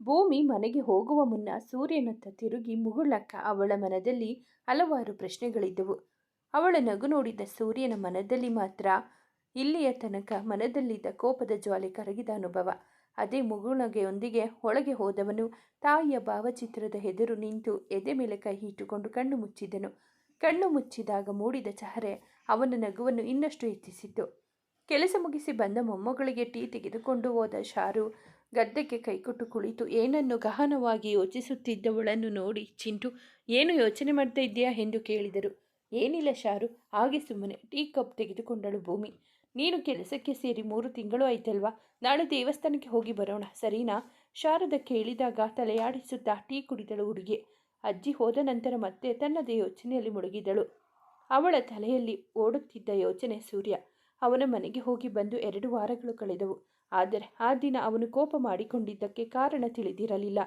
ಭೂಮಿ ಮನೆಗೆ ಹೋಗುವ ಮುನ್ನ ಸೂರ್ಯನತ್ತ ತಿರುಗಿ ಮುಗುಳಕ್ಕ ಅವಳ ಮನದಲ್ಲಿ ಹಲವಾರು ಪ್ರಶ್ನೆಗಳಿದ್ದವು. ಅವಳ ನಗು ನೋಡಿದ ಸೂರ್ಯನ ಮನದಲ್ಲಿ ಮಾತ್ರ ಇಲ್ಲಿಯ ತನಕ ಮನದಲ್ಲಿದ್ದ ಕೋಪದ ಜ್ವಾಲೆ ಕರಗಿದ ಅನುಭವ. ಅದೇ ಮುಗುಳಗೆಯೊಂದಿಗೆ ಒಳಗೆ ಹೋದವನು ತಾಯಿಯ ಭಾವಚಿತ್ರದ ಹೆದರು ನಿಂತು ಎದೆ ಮೇಲೆ ಕೈ ಇಟ್ಟುಕೊಂಡು ಕಣ್ಣು ಮುಚ್ಚಿದನು. ಕಣ್ಣು ಮುಚ್ಚಿದಾಗ ಮೂಡಿದ ಚಹರೆ ಅವನ ನಗುವನ್ನು ಇನ್ನಷ್ಟು ಹೆಚ್ಚಿಸಿತು ಕೆಲಸ ಮುಗಿಸಿ ಬಂದ ಮೊಮ್ಮಗಳಿಗೆ ಟೀ ತೆಗೆದುಕೊಂಡು ಹೋದ ಶಾರು ಗದ್ದೆಗೆ ಕೈಕೊಟ್ಟು ಕುಳಿತು ಏನನ್ನು ಗಹನವಾಗಿ ಯೋಚಿಸುತ್ತಿದ್ದವಳನ್ನು ನೋಡಿ, ಚಿಂಟು, ಏನು ಯೋಚನೆ ಮಾಡ್ತಾ ಇದ್ದೀಯಾ? ಎಂದು ಕೇಳಿದರು. ಏನಿಲ್ಲ ಶಾರು, ಹಾಗೆ ಸುಮ್ಮನೆ ಟೀ ಕಪ್ ತೆಗೆದುಕೊಂಡಳು ಭೂಮಿ. ನೀನು ಕೆಲಸಕ್ಕೆ ಸೇರಿ ಮೂರು ತಿಂಗಳು ಆಯ್ತಲ್ವಾ? ನಾಳೆ ದೇವಸ್ಥಾನಕ್ಕೆ ಹೋಗಿ ಬರೋಣ, ಸರಿನಾ? ಶಾರದ ಕೇಳಿದಾಗ ತಲೆಯಾಡಿಸುತ್ತಾ ಟೀ ಕುಡಿದಳು ಹುಡುಗಿ. ಅಜ್ಜಿ ಹೋದ ನಂತರ ಮತ್ತೆ ತನ್ನದೇ ಯೋಚನೆಯಲ್ಲಿ ಮುಳುಗಿದಳು. ಅವಳ ತಲೆಯಲ್ಲಿ ಓಡುತ್ತಿದ್ದ ಯೋಚನೆ ಸೂರ್ಯ. ಅವನ ಮನೆಗೆ ಹೋಗಿ ಬಂದು ಎರಡು ವಾರಗಳು ಕಳೆದವು. ಆದರೆ ಆ ದಿನ ಅವನು ಕೋಪ ಮಾಡಿಕೊಂಡಿದ್ದಕ್ಕೆ ಕಾರಣ ತಿಳಿದಿರಲಿಲ್ಲ.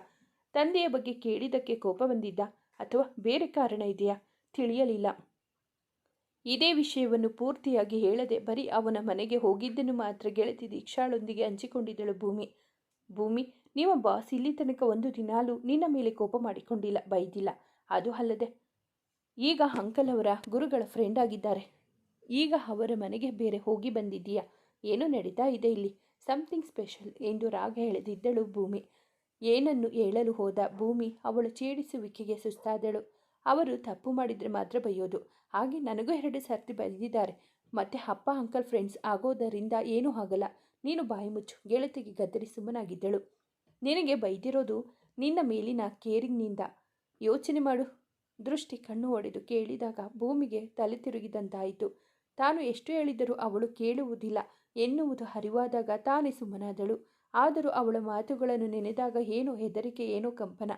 ತಂದೆಯ ಬಗ್ಗೆ ಕೇಳಿದ್ದಕ್ಕೆ ಕೋಪ ಬಂದಿದ್ದ ಅಥವಾ ಬೇರೆ ಕಾರಣ ಇದೆಯಾ ತಿಳಿಯಲಿಲ್ಲ. ಇದೇ ವಿಷಯವನ್ನು ಪೂರ್ತಿಯಾಗಿ ಹೇಳದೆ ಬರೀ ಅವನ ಮನೆಗೆ ಹೋಗಿದ್ದನ್ನು ಮಾತ್ರ ಗೆಳತಿ ದೀಕ್ಷಾಳೊಂದಿಗೆ ಹಂಚಿಕೊಂಡಿದ್ದಳು ಭೂಮಿ. ಭೂಮಿ, ನಿಮ್ಮ ಬಾಸ್ ಇಲ್ಲಿ ತನಕ ಒಂದು ದಿನಾಲೂ ನಿನ್ನ ಮೇಲೆ ಕೋಪ ಮಾಡಿಕೊಂಡಿಲ್ಲ, ಬೈದಿಲ್ಲ. ಅದು ಅಲ್ಲದೆ, ಈಗ ಅಂಕಲ್ ಅವರ ಗುರುಗಳ ಫ್ರೆಂಡ್ ಆಗಿದ್ದಾರೆ. ಈಗ ಅವರ ಮನೆಗೆ ಬೇರೆ ಹೋಗಿ ಬಂದಿದ್ದೀಯಾ? ಏನು ನಡೀತಾ ಇದೆ ಇಲ್ಲಿ? ಸಮಥಿಂಗ್ ಸ್ಪೆಷಲ್ ಎಂದು ರಾಗ ಎಳೆದಿದ್ದಳು ಭೂಮಿ. ಏನನ್ನು ಹೇಳಲು ಹೋದ ಭೂಮಿ ಅವಳು ಚೇಡಿಸುವಿಕೆಗೆ ಸುಸ್ತಾದಳು. ಅವರು ತಪ್ಪು ಮಾಡಿದರೆ ಮಾತ್ರ ಬೈಯೋದು. ಹಾಗೆ ನನಗೂ ಎರಡು ಸರ್ತಿ ಬಂದಿದ್ದಾರೆ. ಮತ್ತೆ ಅಪ್ಪ ಅಂಕಲ್ ಫ್ರೆಂಡ್ಸ್ ಆಗೋದರಿಂದ ಏನೂ ಆಗಲ್ಲ. ನೀನು ಬಾಯಿ ಮುಚ್ಚು. ಗೆಳತಿಗೆ ಗದ್ದರಿ ಸುಮ್ಮನಾಗಿದ್ದಳು. ನಿನಗೆ ಬೈದಿರೋದು ನಿನ್ನ ಮೇಲಿನ ಕೇರಿಂಗ್ನಿಂದ. ಯೋಚನೆ ಮಾಡು. ದೃಷ್ಟಿ ಕಣ್ಣು ಹೊಡೆದು ಕೇಳಿದಾಗ ಭೂಮಿಗೆ ತಲೆ ತಿರುಗಿದಂತಾಯಿತು. ತಾನು ಎಷ್ಟು ಹೇಳಿದರೂ ಅವಳು ಕೇಳುವುದಿಲ್ಲ. ಎನ್ನುವುದು ಹರಿವಾದಾಗ ತಾನೇ ಸುಮ್ಮನಾದಳು. ಆದರೂ ಅವಳ ಮಾತುಗಳನ್ನು ನೆನೆದಾಗ ಏನೋ ಹೆದರಿಕೆ, ಏನೋ ಕಂಪನ.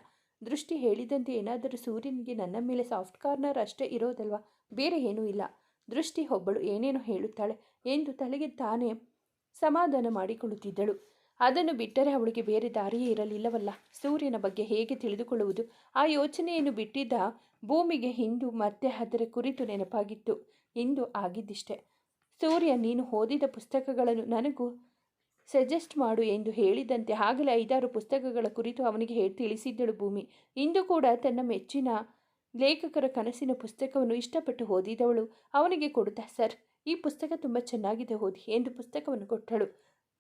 ದೃಷ್ಟಿ ಹೇಳಿದಂತೆ ಏನಾದರೂ ಸೂರ್ಯನಿಗೆ ನನ್ನ ಮೇಲೆ ಸಾಫ್ಟ್ ಕಾರ್ನರ್ ಅಷ್ಟೇ ಇರೋದಲ್ವಾ? ಬೇರೆ ಏನೂ ಇಲ್ಲ. ದೃಷ್ಟಿ ಒಬ್ಬಳು ಏನೇನೋ ಹೇಳುತ್ತಾಳೆ ಎಂದು ತಲೆಗೆ ತಾನೇ ಸಮಾಧಾನ ಮಾಡಿಕೊಳ್ಳುತ್ತಿದ್ದಳು. ಅದನ್ನು ಬಿಟ್ಟರೆ ಅವಳಿಗೆ ಬೇರೆ ದಾರಿಯೇ ಇರಲಿಲ್ಲವಲ್ಲ? ಸೂರ್ಯನ ಬಗ್ಗೆ ಹೇಗೆ ತಿಳಿದುಕೊಳ್ಳುವುದು? ಆ ಯೋಚನೆಯನ್ನು ಬಿಟ್ಟಿದ್ದ ಭೂಮಿಗೆ ಹಿಂದೂ ಮತ್ತೆ ಅದರ ಕುರಿತು ನೆನಪಾಗಿತ್ತು. ಇಂದು ಆಗಿದ್ದಿಷ್ಟೆ. ಸೂರ್ಯ, ನೀನು ಓದಿದ ಪುಸ್ತಕಗಳನ್ನು ನನಗೂ ಸಜೆಸ್ಟ್ ಮಾಡು ಎಂದು ಹೇಳಿದಂತೆ ಆಗಲೇ ಐದಾರು ಪುಸ್ತಕಗಳ ಕುರಿತು ಅವನಿಗೆ ಹೇಳಿ ತಿಳಿಸಿದ್ದಳು ಭೂಮಿ. ಇಂದು ಕೂಡ ತನ್ನ ಮೆಚ್ಚಿನ ಲೇಖಕರ ಕನಸಿನ ಪುಸ್ತಕವನ್ನು ಇಷ್ಟಪಟ್ಟು ಓದಿದವಳು ಅವನಿಗೆ ಕೊಡುತ್ತಾ, ಸರ್, ಈ ಪುಸ್ತಕ ತುಂಬ ಚೆನ್ನಾಗಿದೆ, ಓದಿ ಎಂದು ಪುಸ್ತಕವನ್ನು ಕೊಟ್ಟಳು.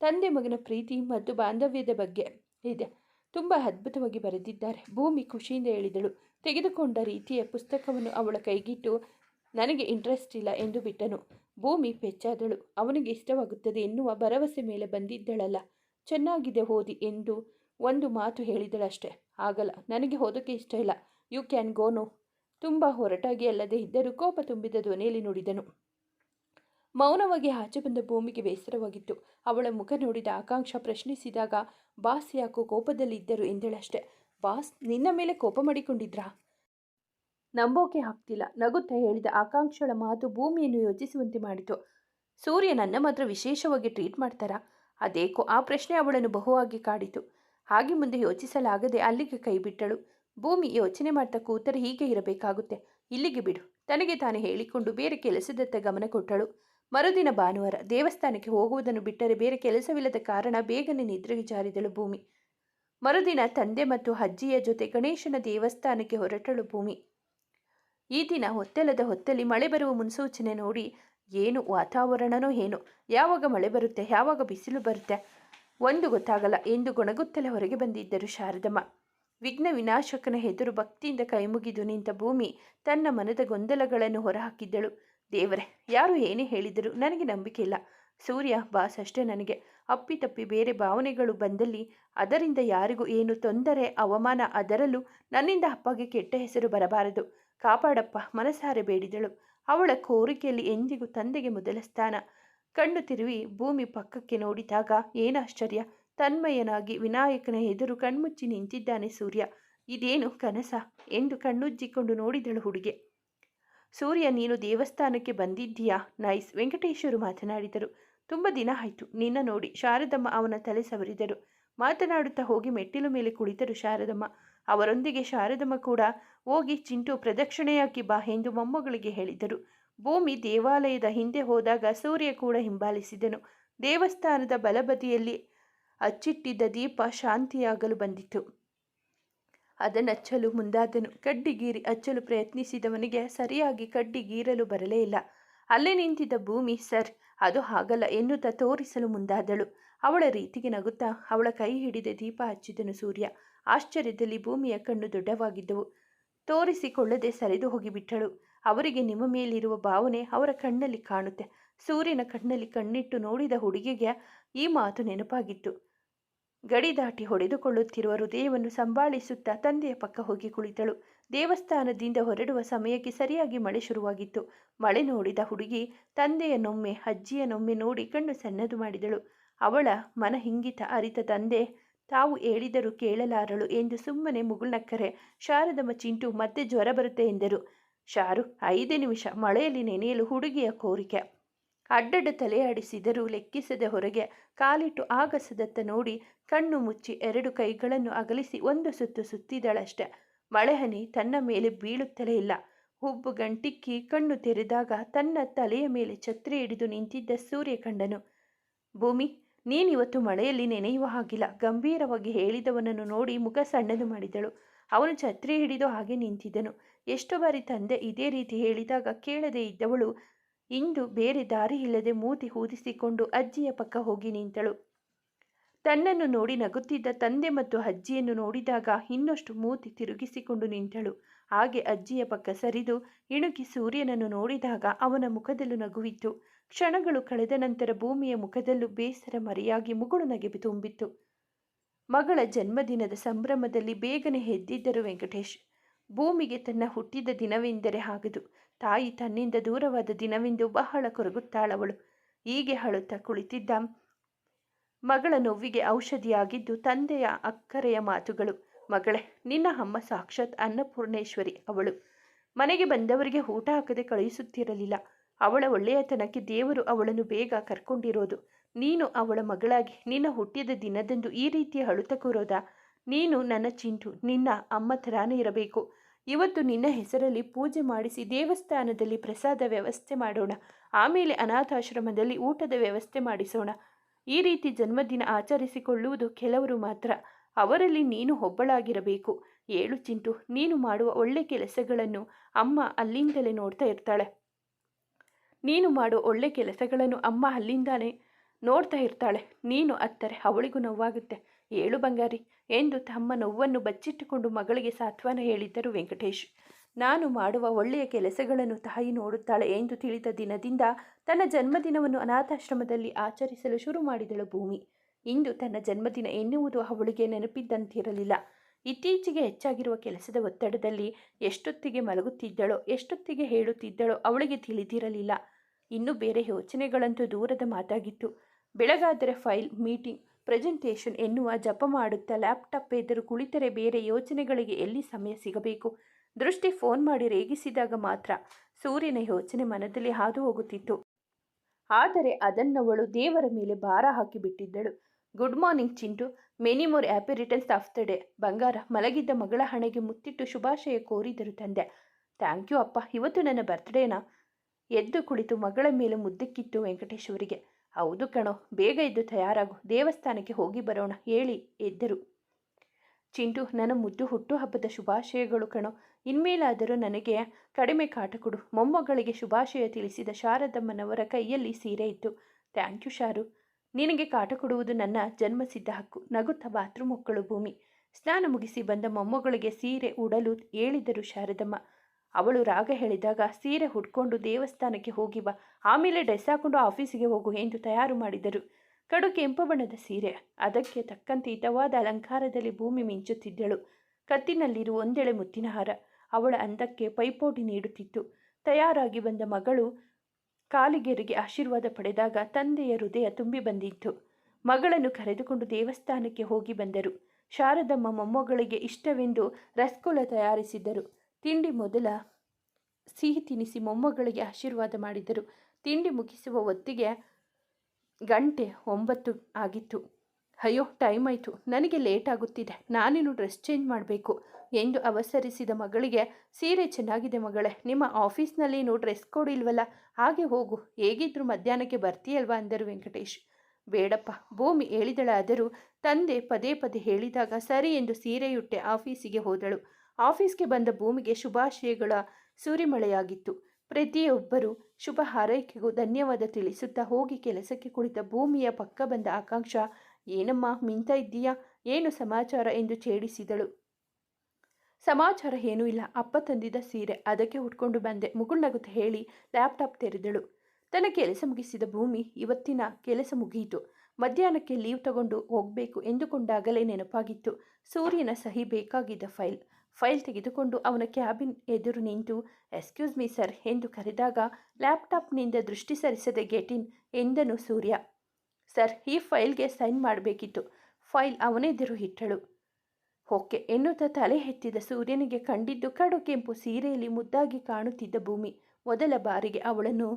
ತಂದೆ ಮಗನ ಪ್ರೀತಿ ಮತ್ತು ಬಾಂಧವ್ಯದ ಬಗ್ಗೆ ಇದೆ. ತುಂಬ ಅದ್ಭುತವಾಗಿ ಬರೆದಿದ್ದಾರೆ. ಭೂಮಿ ಖುಷಿಯಿಂದ ಹೇಳಿದಳು. ತೆಗೆದುಕೊಂಡ ರೀತಿಯ ಪುಸ್ತಕವನ್ನು ಅವಳ ಕೈಗಿಟ್ಟು, ನನಗೆ ಇಂಟ್ರೆಸ್ಟ್ ಇಲ್ಲ ಎಂದು ಬಿಟ್ಟನು. ಭೂಮಿ ಪೆಚ್ಚಾದಳು. ಅವನಿಗೆ ಇಷ್ಟವಾಗುತ್ತದೆ ಎನ್ನುವ ಭರವಸೆ ಮೇಲೆ ಬಂದಿದ್ದಳಲ್ಲ. ಚೆನ್ನಾಗಿದೆ ಓದಿ ಎಂದು ಒಂದು ಮಾತು ಹೇಳಿದಳಷ್ಟೆ. ಆಗಲ್ಲ, ನನಗೆ ಓದೋಕ್ಕೆ ಇಷ್ಟ ಇಲ್ಲ. ಯು ಕ್ಯಾನ್ ಗೋ ನೋ ತುಂಬ ಹೊರಟಾಗಿ ಅಲ್ಲದೆ ಇದ್ದರೂ ಕೋಪ ತುಂಬಿದ ಧ್ವನಿಯಲ್ಲಿ ನುಡಿದನು. ಮೌನವಾಗಿ ಆಚೆ ಬಂದ ಭೂಮಿಗೆ ಬೇಸರವಾಗಿತ್ತು. ಅವಳ ಮುಖ ನೋಡಿದ ಆಕಾಂಕ್ಷ ಪ್ರಶ್ನಿಸಿದಾಗ, ಬಾಸ್ ಯಾಕೋ ಕೋಪದಲ್ಲಿದ್ದರು? ಎಂದಳಷ್ಟೆ. ಬಾಸ್, ನಿನ್ನ ಮೇಲೆ ಕೋಪ ಮಾಡಿಕೊಂಡಿದ್ರಾ? ನಂಬೋಕೆ ಆಗ್ತಿಲ್ಲ. ನಗುತ್ತಾ ಹೇಳಿದ ಆಕಾಂಕ್ಷಳ ಮಾತು ಭೂಮಿಯನ್ನು ಯೋಚಿಸುವಂತೆ ಮಾಡಿತು. ಸೂರ್ಯ ನನ್ನ ಮಾತ್ರ ವಿಶೇಷವಾಗಿ ಟ್ರೀಟ್ ಮಾಡ್ತಾರಾ. ಅದೇಕೋ ಆ ಪ್ರಶ್ನೆ ಅವಳನ್ನು ಬಹುವಾಗಿ ಕಾಡಿತು. ಹಾಗೆ ಮುಂದೆ ಯೋಚಿಸಲಾಗದೆ ಅಲ್ಲಿಗೆ ಕೈಬಿಟ್ಟಳು ಭೂಮಿ ಯೋಚನೆ ಮಾಡ್ತಾ ಕೂತರೆ ಹೀಗೆ ಇರಬೇಕಾಗುತ್ತೆ. ಇಲ್ಲಿಗೆ ಬಿಡು. ತನಗೆ ತಾನೇ ಹೇಳಿಕೊಂಡು ಬೇರೆ ಕೆಲಸದತ್ತ ಗಮನ ಕೊಟ್ಟಳು. ಮರುದಿನ ಭಾನುವಾರ ದೇವಸ್ಥಾನಕ್ಕೆ ಹೋಗುವುದನ್ನು ಬಿಟ್ಟರೆ ಬೇರೆ ಕೆಲಸವಿಲ್ಲದ ಕಾರಣ ಬೇಗನೆ ನಿದ್ರೆಗೆ ಜಾರಿದಳು ಭೂಮಿ. ಮರುದಿನ ತಂದೆ ಮತ್ತು ಅಜ್ಜಿಯ ಜೊತೆ ಗಣೇಶನ ದೇವಸ್ಥಾನಕ್ಕೆ ಹೊರಟಳು ಭೂಮಿ. ಈ ದಿನ ಹೊತ್ತೆಲದ ಹೊತ್ತಲ್ಲಿ ಮಳೆ ಬರುವ ಮುನ್ಸೂಚನೆ ನೋಡಿ, ಏನು ವಾತಾವರಣನೋ ಏನು, ಯಾವಾಗ ಮಳೆ ಬರುತ್ತೆ, ಯಾವಾಗ ಬಿಸಿಲು ಬರುತ್ತೆ, ಒಂದು ಗೊತ್ತಾಗಲ್ಲ. ಎಂದು ಗೊಣಗುತ್ತಲೇ ಹೊರಗೆ ಬಂದಿದ್ದರು ಶಾರದಮ್ಮ. ವಿಘ್ನ ವಿನಾಶಕನ ಎದುರು ಭಕ್ತಿಯಿಂದ ಕೈಮುಗಿದು ನಿಂತ ಭೂಮಿ ತನ್ನ ಮನದ ಗೊಂದಲಗಳನ್ನು ಹೊರಹಾಕಿದ್ದಳು. ದೇವರೇ, ಯಾರು ಏನೇ ಹೇಳಿದರು ನನಗೆ ನಂಬಿಕೆ ಇಲ್ಲ. ಸೂರ್ಯ, ಬಾಸ್ ಅಷ್ಟೇ ನನಗೆ. ಅಪ್ಪಿತಪ್ಪಿ ಬೇರೆ ಭಾವನೆಗಳು ಬಂದಲ್ಲಿ ಅದರಿಂದ ಯಾರಿಗೂ ಏನು ತೊಂದರೆ, ಅವಮಾನ ಅದರಲ್ಲೂ ನನ್ನಿಂದ ಅಪ್ಪಗೆ ಕೆಟ್ಟ ಹೆಸರು ಬರಬಾರದು. ಕಾಪಾಡಪ್ಪ, ಮನಸಾರೆ ಬೇಡಿದಳು. ಅವಳ ಕೋರಿಕೆಯಲ್ಲಿ ಎಂದಿಗೂ ತಂದೆಗೆ ಮೊದಲ ಸ್ಥಾನ. ಕಣ್ಣು ತಿರುವಿ ಭೂಮಿ ಪಕ್ಕಕ್ಕೆ ನೋಡಿದಾಗ ಏನಾಶ್ಚರ್ಯ ತನ್ಮಯನಾಗಿ ವಿನಾಯಕನ ಎದುರು ಕಣ್ಮುಚ್ಚಿ ನಿಂತಿದ್ದಾನೆ ಸೂರ್ಯ. ಇದೇನು ಕನಸ? ಎಂದು ಕಣ್ಣುಜ್ಜಿಕೊಂಡು ನೋಡಿದಳು ಹುಡುಗೆ. ಸೂರ್ಯ, ನೀನು ದೇವಸ್ಥಾನಕ್ಕೆ ಬಂದಿದ್ದೀಯಾ? ನೈಸ್, ವೆಂಕಟೇಶ್ವರು ಮಾತನಾಡಿದರು. ತುಂಬ ದಿನ ಆಯಿತು. ನಿನ್ನ ನೋಡಿ ಶಾರದಮ್ಮ ಅವನ ತಲೆ ಸವರಿದರು. ಮಾತನಾಡುತ್ತಾ ಹೋಗಿ ಮೆಟ್ಟಿಲು ಮೇಲೆ ಕುಳಿತರು ಶಾರದಮ್ಮ. ಅವರೊಂದಿಗೆ ಶಾರದಮ್ಮ ಕೂಡ ಹೋಗಿ ಚಿಂಟು ಪ್ರದಕ್ಷಿಣೆಯಾಗಿ ಬಾ ಎಂದು ಮೊಮ್ಮಗಳಿಗೆ ಹೇಳಿದರು. ಭೂಮಿ ದೇವಾಲಯದ ಹಿಂದೆ ಹೋದಾಗ ಸೂರ್ಯ ಕೂಡ ಹಿಂಬಾಲಿಸಿದನು. ದೇವಸ್ಥಾನದ ಬಲಬದಿಯಲ್ಲಿ ಅಚ್ಚಿಟ್ಟಿದ್ದ ದೀಪ ಶಾಂತಿಯಾಗಲು ಬಂದಿತು. ಅದನ್ನಚ್ಚಲು ಮುಂದಾದನು. ಕಡ್ಡಿಗೀರಿ ಹಚ್ಚಲು ಪ್ರಯತ್ನಿಸಿದವನಿಗೆ ಸರಿಯಾಗಿ ಕಡ್ಡಿಗೀರಲು ಬರಲೇ ಇಲ್ಲ. ಅಲ್ಲೇ ನಿಂತಿದ್ದ ಭೂಮಿ, ಸರ್, ಅದು ಹಾಗಲ್ಲ ಎನ್ನುತ್ತಾ ತೋರಿಸಲು ಮುಂದಾದಳು. ಅವಳ ರೀತಿಗೆ ನಗುತ್ತಾ ಅವಳ ಕೈ ಹಿಡಿದ ದೀಪ ಹಚ್ಚಿದನು ಸೂರ್ಯ. ಆಶ್ಚರ್ಯದಲ್ಲಿ ಭೂಮಿಯ ಕಣ್ಣು ದೊಡ್ಡವಾಗಿದ್ದವು. ತೋರಿಸಿಕೊಳ್ಳದೆ ಸರಿದು ಹೋಗಿಬಿಟ್ಟಳು. ಅವರಿಗೆ ನಿಮ್ಮ ಮೇಲಿರುವ ಭಾವನೆ ಅವರ ಕಣ್ಣಲ್ಲಿ ಕಾಣುತ್ತೆ. ಸೂರ್ಯನ ಕಣ್ಣಲ್ಲಿ ಕಣ್ಣಿಟ್ಟು ನೋಡಿದ ಹುಡುಗಿಗೆ ಈ ಮಾತು ನೆನಪಾಗಿತ್ತು. ಗಡಿ ದಾಟಿ ಹೊಡೆದುಕೊಳ್ಳುತ್ತಿರುವ ಹೃದಯವನ್ನು ಸಂಭಾಳಿಸುತ್ತಾ ತಂದೆಯ ಪಕ್ಕ ಹೋಗಿ ಕುಳಿತಳು. ದೇವಸ್ಥಾನದಿಂದ ಹೊರಡುವ ಸಮಯಕ್ಕೆ ಸರಿಯಾಗಿ ಮಳೆ ಶುರುವಾಗಿತ್ತು. ಮಳೆ ನೋಡಿದ ಹುಡುಗಿ ತಂದೆಯನ್ನೊಮ್ಮೆ ನೊಮ್ಮೆ ಅಜ್ಜಿಯ ನೊಮ್ಮೆ ನೋಡಿ ಕಣ್ಣು ಸಣ್ಣದು ಮಾಡಿದಳು. ಅವಳ ಮನ ಹಿಂಗಿತ ಅರಿತ ತಂದೆ ತಾವು ಹೇಳಿದರೂ ಕೇಳಲಾರಳು ಎಂದು ಸುಮ್ಮನೆ ಮುಗುಳ್ನಕ್ಕರೆ. ಶಾರದಮ್ಮ ಚಿಂಟು ಮತ್ತೆ ಜ್ವರ ಬರುತ್ತೆ ಎಂದರು. ಶಾರು ಐದು ನಿಮಿಷ. ಮಳೆಯಲ್ಲಿ ನೆನೆಯಲು ಹುಡುಗಿಯ ಕೋರಿಕೆ. ಅಡ್ಡಡ್ಡ ತಲೆಯಾಡಿಸಿದರೂ ಲೆಕ್ಕಿಸದೆ ಹೊರಗೆ. ಕಾಲಿಟ್ಟು ಆಗಸದತ್ತ ನೋಡಿ ಕಣ್ಣು ಮುಚ್ಚಿ ಎರಡು ಕೈಗಳನ್ನು ಅಗಲಿಸಿ ಒಂದು ಸುತ್ತು ಸುತ್ತಿದಳಷ್ಟೆ. ಮಳೆಹನಿ ತನ್ನ ಮೇಲೆ ಬೀಳುತ್ತಲೇ ಇಲ್ಲ. ಹುಬ್ಬು ಗಂಟಿಕ್ಕಿ ಕಣ್ಣು ತೆರೆದಾಗ ತನ್ನ ತಲೆಯ ಮೇಲೆ ಛತ್ರಿ ಹಿಡಿದು ನಿಂತಿದ್ದ ಸೂರ್ಯ ಕಂಡನು ಭೂಮಿ ನೀನಿವತ್ತು ಮಳೆಯಲ್ಲಿ ನೆನೆಯುವ ಹಾಗಿಲ್ಲ. ಗಂಭೀರವಾಗಿ ಹೇಳಿದವನನ್ನು ನೋಡಿ ಮುಖ ಸಣ್ಣದು ಮಾಡಿದಳು. ಅವನು ಛತ್ರಿ ಹಿಡಿದು ಹಾಗೆ ನಿಂತಿದ್ದನು. ಎಷ್ಟು ಬಾರಿ ತಂದೆ ಇದೇ ರೀತಿ ಹೇಳಿದಾಗ ಕೇಳದೆ ಇದ್ದವಳು. ಇಂದು ಬೇರೆ ದಾರಿ ಇಲ್ಲದೆ ಮೂತಿ ಹೂದಿಸಿಕೊಂಡು ಅಜ್ಜಿಯ ಪಕ್ಕ ಹೋಗಿ ನಿಂತಳು. ತನ್ನನ್ನು ನೋಡಿ ನಗುತ್ತಿದ್ದ ತಂದೆ ಮತ್ತು ಅಜ್ಜಿಯನ್ನು ನೋಡಿದಾಗ ಇನ್ನಷ್ಟು ಮೂತಿ ತಿರುಗಿಸಿಕೊಂಡು ನಿಂತಳು. ಹಾಗೆ ಅಜ್ಜಿಯ ಪಕ್ಕ ಸರಿದು ಇಣುಕಿ ಸೂರ್ಯನನ್ನು ನೋಡಿದಾಗ ಅವನ ಮುಖದಲ್ಲೂ ನಗುವಿತ್ತು. ಕ್ಷಣಗಳು ಕಳೆದ ನಂತರ ಭೂಮಿಯ ಮುಖದಲ್ಲೂ ಬೇಸರ ಮರೆಯಾಗಿ ಮುಗುಳು ನಗೆ ತುಂಬಿತ್ತು. ಮಗಳ ಜನ್ಮದಿನದ ಸಂಭ್ರಮದಲ್ಲಿ ಬೇಗನೆ ಹೆದ್ದಿದ್ದರು ವೆಂಕಟೇಶ್. ಭೂಮಿಗೆ ತನ್ನ ಹುಟ್ಟಿದ ದಿನವೆಂದರೆ ಆಗದು ತಾಯಿ ತನ್ನಿಂದ ದೂರವಾದ ದಿನವೆಂದು ಬಹಳ ಕೊರಗುತ್ತಾಳವಳು. ಹೀಗೆ ಅಳುತ್ತಾ ಕುಳಿತಿದ್ದ ಮಗಳ ನೋವಿಗೆ ಔಷಧಿಯಾಗಿದ್ದು ತಂದೆಯ ಅಕ್ಕರೆಯ ಮಾತುಗಳು. ಮಗಳೇ, ನಿನ್ನ ಅಮ್ಮ ಸಾಕ್ಷಾತ್ ಅನ್ನಪೂರ್ಣೇಶ್ವರಿ ಅವಳು. ಮನೆಗೆ ಬಂದವರಿಗೆ ಊಟ ಹಾಕದೆ ಕಳುಹಿಸುತ್ತಿರಲಿಲ್ಲ. ಅವಳ ಒಳ್ಳೆಯತನಕ್ಕೆ ದೇವರು ಅವಳನ್ನು ಬೇಗ ಕರ್ಕೊಂಡಿರೋದು. ನೀನು ಅವಳ ಮಗಳಾಗಿ, ನಿನ್ನ ಹುಟ್ಟಿದ ದಿನದಂದು ಈ ರೀತಿಯ ಅಳುತ ಕೂರೋದ? ನೀನು ನನ್ನ ಚಿಂಟು, ನಿನ್ನ ಅಮ್ಮ ಥರಾನೇ ಇರಬೇಕು. ಇವತ್ತು ನಿನ್ನ ಹೆಸರಲ್ಲಿ ಪೂಜೆ ಮಾಡಿಸಿ ದೇವಸ್ಥಾನದಲ್ಲಿ ಪ್ರಸಾದ ವ್ಯವಸ್ಥೆ ಮಾಡೋಣ. ಆಮೇಲೆ ಅನಾಥಾಶ್ರಮದಲ್ಲಿ ಊಟದ ವ್ಯವಸ್ಥೆ ಮಾಡಿಸೋಣ. ಈ ರೀತಿ ಜನ್ಮದಿನ ಆಚರಿಸಿಕೊಳ್ಳುವುದು ಕೆಲವರು ಮಾತ್ರ. ಅವರಲ್ಲಿ ನೀನು ಒಬ್ಬಳಾಗಿರಬೇಕು. ಏಳು ಚಿಂಟು, ನೀನು ಮಾಡುವ ಒಳ್ಳೆ ಕೆಲಸಗಳನ್ನು ಅಮ್ಮ ಅಲ್ಲಿಂದಲೇ ನೋಡ್ತಾ ಇರ್ತಾಳೆ. ನೀನು ಮಾಡೋ ಒಳ್ಳೆ ಕೆಲಸಗಳನ್ನು ಅಮ್ಮ ಅಲ್ಲಿಂದಾನೇ ನೋಡ್ತಾ ಇರ್ತಾಳೆ. ನೀನು ಅತ್ತರೆ, ಅವಳಿಗೂ ನೋವಾಗುತ್ತೆ. ಏಳು ಬಂಗಾರಿ ಎಂದು ತಮ್ಮ ನೋವನ್ನು ಬಚ್ಚಿಟ್ಟುಕೊಂಡು ಮಗಳಿಗೆ ಸಾತ್ವನ ಹೇಳಿದ್ದರು ವೆಂಕಟೇಶ್. ನಾನು ಮಾಡುವ ಒಳ್ಳೆಯ ಕೆಲಸಗಳನ್ನು ತಾಯಿ ನೋಡುತ್ತಾಳೆ ಎಂದು ತಿಳಿದ ದಿನದಿಂದ ತನ್ನ ಜನ್ಮದಿನವನ್ನು ಅನಾಥಾಶ್ರಮದಲ್ಲಿ ಆಚರಿಸಲು ಶುರು ಮಾಡಿದಳು ಭೂಮಿ. ಇಂದು ತನ್ನ ಜನ್ಮದಿನ ಎನ್ನುವುದು ಅವಳಿಗೆ ನೆನಪಿದ್ದಂತಿರಲಿಲ್ಲ. ಇತ್ತೀಚೆಗೆ ಹೆಚ್ಚಾಗಿರುವ ಕೆಲಸದ ಒತ್ತಡದಲ್ಲಿ ಎಷ್ಟೊತ್ತಿಗೆ ಮಲಗುತ್ತಿದ್ದಳೋ, ಎಷ್ಟೊತ್ತಿಗೆ ಹೇಳುತ್ತಿದ್ದಳೋ ಅವಳಿಗೆ ತಿಳಿದಿರಲಿಲ್ಲ. ಇನ್ನು ಬೇರೆ ಯೋಚನೆಗಳಂತೂ ದೂರದ ಮಾತಾಗಿತ್ತು. ಬೆಳಗಾದರೆ ಫೈಲ್ ಮೀಟಿಂಗ್, ಪ್ರೆಸೆಂಟೇಷನ್ ಎನ್ನುವ ಜಪ ಮಾಡುತ್ತಾ ಲ್ಯಾಪ್ಟಾಪ್ ಎದುರು ಕುಳಿತರೆ ಬೇರೆ ಯೋಚನೆಗಳಿಗೆ ಎಲ್ಲಿ ಸಮಯ ಸಿಗಬೇಕು? ದೃಷ್ಟಿ ಫೋನ್ ಮಾಡಿ ರೇಗಿಸಿದಾಗ ಮಾತ್ರ ಸೂರ್ಯನ ಯೋಚನೆ ಮನದಲ್ಲಿ ಹಾದು ಹೋಗುತ್ತಿತ್ತು. ಆದರೆ ಅದನ್ನವಳು ದೇವರ ಮೇಲೆ ಭಾರ ಹಾಕಿಬಿಟ್ಟಿದ್ದಳು. Good morning Chintu, many more happy returns of day. ಬಂಗಾರ, ಮಲಗಿದ್ದ ಮಗಳ ಹಣೆಗೆ ಮುತ್ತಿಟ್ಟು ಶುಭಾಶಯ ಕೋರಿದರು ತಂದೆ. ಥ್ಯಾಂಕ್ ಯು ಅಪ್ಪ, ಇವತ್ತು ನನ್ನ ಬರ್ತ್ಡೇನಾ? ಎದ್ದು ಕುಳಿತು ಮಗಳ ಮೇಲೆ ಮುದ್ದಕ್ಕಿತ್ತು ವೆಂಕಟೇಶ್ವರಿಗೆ, ಹೌದು ಕಣೋ, ಬೇಗ ಎದ್ದು ತಯಾರಾಗು, ದೇವಸ್ಥಾನಕ್ಕೆ ಹೋಗಿ ಬರೋಣ ಹೇಳಿ ಎದ್ದರು. ಚಿಂಟು, ನನ್ನ ಮುದ್ದು ಹುಟ್ಟುಹಬ್ಬದ ಶುಭಾಶಯಗಳು ಕಣೋ, ಇನ್ಮೇಲಾದರೂ ನನಗೆ ಕಡಿಮೆ ಕಾಟ ಕೊಡು. ಮೊಮ್ಮಗಳಿಗೆ ಶುಭಾಶಯ ತಿಳಿಸಿದ ಶಾರದಮ್ಮನವರ ಕೈಯಲ್ಲಿ ಸೀರೆ ಇತ್ತು. Thank you Sharu. ನಿನಗೆ ಕಾಟ ಕೊಡುವುದು ನನ್ನ ಜನ್ಮಸಿದ್ಧ ಹಕ್ಕು. ನಗುತ್ತ ಬಾತ್ರೂಮ್ ಮಕ್ಕಳು ಭೂಮಿ. ಸ್ನಾನ ಮುಗಿಸಿ ಬಂದ ಮೊಮ್ಮಗಳಿಗೆ ಸೀರೆ ಉಡಲು ಹೇಳಿದರು ಶಾರದಮ್ಮ. ಅವಳು ರಾಗ ಹೇಳಿದಾಗ, ಸೀರೆ ಹುಡ್ಕೊಂಡು ದೇವಸ್ಥಾನಕ್ಕೆ ಹೋಗಿ ಬಾ, ಆಮೇಲೆ ಡ್ರೆಸ್ ಹಾಕೊಂಡು ಆಫೀಸಿಗೆ ಹೋಗು ಎಂದು ತಯಾರು ಮಾಡಿದರು. ಕಡು ಕೆಂಪು ಬಣ್ಣದ ಸೀರೆ, ಅದಕ್ಕೆ ತಕ್ಕಂತೆ ಹಿತವಾದ ಅಲಂಕಾರದಲ್ಲಿ ಭೂಮಿ ಮಿಂಚುತ್ತಿದ್ದಳು. ಕತ್ತಿನಲ್ಲಿರುವ ಒಂದೆಳೆ ಮುತ್ತಿನ ಹಾರ, ಅವಳ ಅಂದಕ್ಕೆ ಪೈಪೋಟಿ ನೀಡುತ್ತಿತ್ತು. ತಯಾರಾಗಿ ಬಂದ ಮಗಳು ಕಾಲಿಗೆರಿಗೆ ಆಶೀರ್ವಾದ ಪಡೆದಾಗ ತಂದೆಯ ಹೃದಯ ತುಂಬಿ ಬಂದಿತ್ತು. ಮಗಳನ್ನು ಕರೆದುಕೊಂಡು ದೇವಸ್ಥಾನಕ್ಕೆ ಹೋಗಿ ಬಂದರು. ಶಾರದಮ್ಮ ಮೊಮ್ಮಗಳಿಗೆ ಇಷ್ಟವೆಂದು ರಸಗುಲ್ಲ ತಯಾರಿಸಿದ್ದರು. ತಿಂಡಿ ಮೊದಲ ಸಿಹಿ ತಿನಿಸಿ ಮೊಮ್ಮಗಳಿಗೆ ಆಶೀರ್ವಾದ ಮಾಡಿದರು. ತಿಂಡಿ ಮುಗಿಸುವ ಹೊತ್ತಿಗೆ ಗಂಟೆ ಒಂಬತ್ತು ಆಗಿತ್ತು. ಅಯ್ಯೋ ಟೈಮ್ ಆಯಿತು. ನನಗೆ ಲೇಟ್ ಆಗುತ್ತಿದೆ. ನಾನಿನ್ನು ಡ್ರೆಸ್ ಚೇಂಜ್ ಮಾಡಬೇಕು ಎಂದು ಅವಸರಿಸಿದ ಮಗಳಿಗೆ, ಸೀರೆ ಚೆನ್ನಾಗಿದೆ ಮಗಳೇ, ನಿಮ್ಮ ಆಫೀಸ್ನಲ್ಲಿ ಏನು ಡ್ರೆಸ್ ಕೋಡ್ ಇಲ್ವಲ್ಲ ಹಾಗೆ ಹೋಗು. ಹೇಗಿದ್ದರೂ ಮಧ್ಯಾಹ್ನಕ್ಕೆ ಬರ್ತೀಯಲ್ವಾ? ಅಂದರು ವೆಂಕಟೇಶ್. ಬೇಡಪ್ಪ, ಭೂಮಿ ಹೇಳಿದಳಾದರೂ ತಂದೆ ಪದೇ ಪದೇ ಹೇಳಿದಾಗ ಸರಿ ಎಂದು ಸೀರೆಯುಟ್ಟೆ ಆಫೀಸಿಗೆ ಹೋದಳು. ಆಫೀಸ್ಗೆ ಬಂದ ಭೂಮಿಗೆ ಶುಭಾಶಯಗಳ ಸೂರಿಮಳೆಯಾಗಿತ್ತು. ಪ್ರತಿಯೊಬ್ಬರು ಶುಭ ಹಾರೈಕೆಗೂ ಧನ್ಯವಾದ ತಿಳಿಸುತ್ತಾ ಹೋಗಿ ಕೆಲಸಕ್ಕೆ ಕುಳಿತ ಭೂಮಿಯ ಪಕ್ಕ ಬಂದ ಆಕಾಂಕ್ಷ, ಏನಮ್ಮ, ಮಿಂತ ಇದ್ದೀಯಾ? ಏನು ಸಮಾಚಾರ? ಎಂದು ಛೇಡಿಸಿದಳು. ಸಮಾಚಾರ ಏನೂ ಇಲ್ಲ. ಅಪ್ಪ ತಂದಿದ್ದ ಸೀರೆ. ಅದಕ್ಕೆ ಉಟ್ಕೊಂಡು ಬಂದೆ. ಮುಗುಳ್ನಗುತ್ತ ಹೇಳಿ ಲ್ಯಾಪ್ಟಾಪ್ ತೆರೆದಳು. ತನ್ನ ಕೆಲಸ ಮುಗಿಸಿದ ಭೂಮಿ ಇವತ್ತಿನ ಕೆಲಸ ಮುಗಿಯಿತು ಮಧ್ಯಾಹ್ನಕ್ಕೆ ಲೀವ್ ತಗೊಂಡು ಹೋಗಬೇಕು ಎಂದುಕೊಂಡಾಗಲೇ ನೆನಪಾಗಿತ್ತು. ಸೂರ್ಯನ ಸಹಿ ಬೇಕಾಗಿದ್ದ ಫೈಲ್. ಫೈಲ್ ತೆಗೆದುಕೊಂಡು ಅವನ ಕ್ಯಾಬಿನ್ ಎದುರು ನಿಂತು ಎಕ್ಸ್ಕ್ಯೂಸ್ ಮೀ ಸರ್ ಎಂದು ಕರೆದಾಗ ಲ್ಯಾಪ್ಟಾಪ್ನಿಂದ ದೃಷ್ಟಿ ಸರಿಸದೆ ಗೆಟಿನ್ ಎಂದನು ಸೂರ್ಯ. ಸರ್ ಈ ಫೈಲ್ಗೆ ಸೈನ್ ಮಾಡಬೇಕಿತ್ತು. ಫೈಲ್ ಅವನೆದುರು ಇಟ್ಟಳು. ಓಕೆ, ಎನ್ನುತ್ತಾ ತಲೆ ಎತ್ತಿದ ಸೂರ್ಯನಿಗೆ ಕಂಡಿದ್ದು ಕಡು ಕೆಂಪು ಸೀರೆಯಲ್ಲಿ ಮುದ್ದಾಗಿ ಕಾಣುತ್ತಿದ್ದ ಭೂಮಿ. ಮೊದಲ ಬಾರಿಗೆ ಅವಳನ್ನು